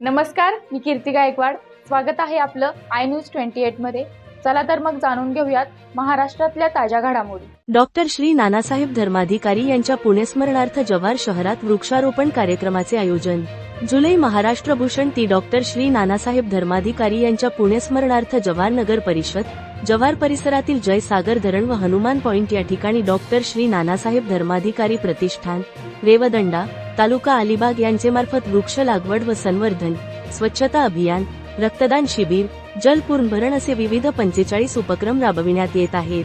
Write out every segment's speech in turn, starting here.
नमस्कार मी कीर्ती गायकवाड. स्वागत आहे आपलं आय न्यूज ट्वेंटी एटमध्ये. चला तर मग जाणून घेऊयात महाराष्ट्रातल्या ताज्या घडामोडी. डॉक्टर श्री नानासाहेब धर्माधिकारी यांच्या पुण्यस्मरणार्थ जव्हार शहरात वृक्षारोपण कार्यक्रमाचे आयोजन. जुलै महाराष्ट्र भूषण ती डॉक्टर श्री नानासाहेब धर्माधिकारी यांच्या पुण्यस्मरणार्थ जव्हार नगर परिषद जव्हार परिसरातील जयसागर धरण व हनुमान पॉइंट या ठिकाणी डॉक्टर श्री नानासाहेब धर्माधिकारी प्रतिष्ठान रेवदंडा तालुका अलिबाग यांचे मार्फत वृक्ष लागवड व संवर्धन स्वच्छता अभियान रक्तदान शिबिर जल पुनर्भरण असे विविध पंचेचाळीस उपक्रम राबविण्यात येत आहेत.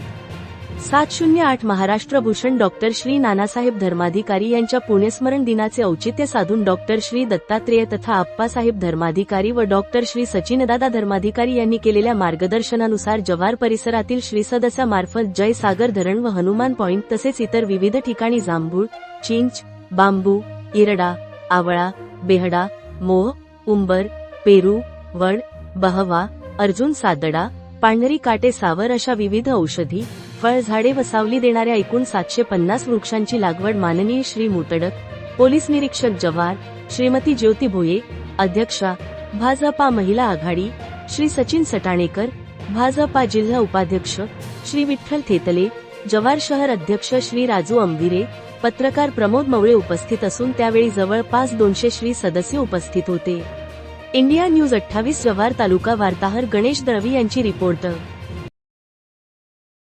सात शून्य आठ महाराष्ट्र भूषण डॉक्टर श्री नानासाहेब धर्माधिकारी यांच्या पुण्यस्मरण दिनाचे औचित्य साधून डॉक्टर श्री दत्तात्रेय तथा आप्पासाहेब धर्माधिकारी व डॉक्टर श्री सचिनदादा धर्माधिकारी यांनी केलेल्या मार्गदर्शनानुसार जव्हार परिसरातील श्री सदस्यामार्फत जय सागर धरण व हनुमान पॉइंट तसेच इतर विविध ठिकाणी जांभूळ चिंच बांबू इरडा आवळा बेहडा मोह उंबर पेरू वड बहवा अर्जुन सादडा पांढरी काटे सावर अशा विविध औषधी फळझाडे व सावली देणाऱ्या एकूण सातशे पन्नास वृक्षांची लागवड माननीय श्री मुतडक पोलीस निरीक्षक जव्हार श्रीमती ज्योती भोये अध्यक्षा भाजपा महिला आघाडी श्री सचिन सटाणेकर भाजपा जिल्हा उपाध्यक्ष श्री विठ्ठल थेतले जव्हार शहर अध्यक्ष श्री राजू अंबिरे पत्रकार प्रमोद मवळे उपस्थित असून त्यावेळी जवळपास दोनशे श्री सदस्य उपस्थित होते. इंडिया न्यूज अठ्ठावीस जव्हार तालुका वार्ताहर गणेश दळवी यांची रिपोर्ट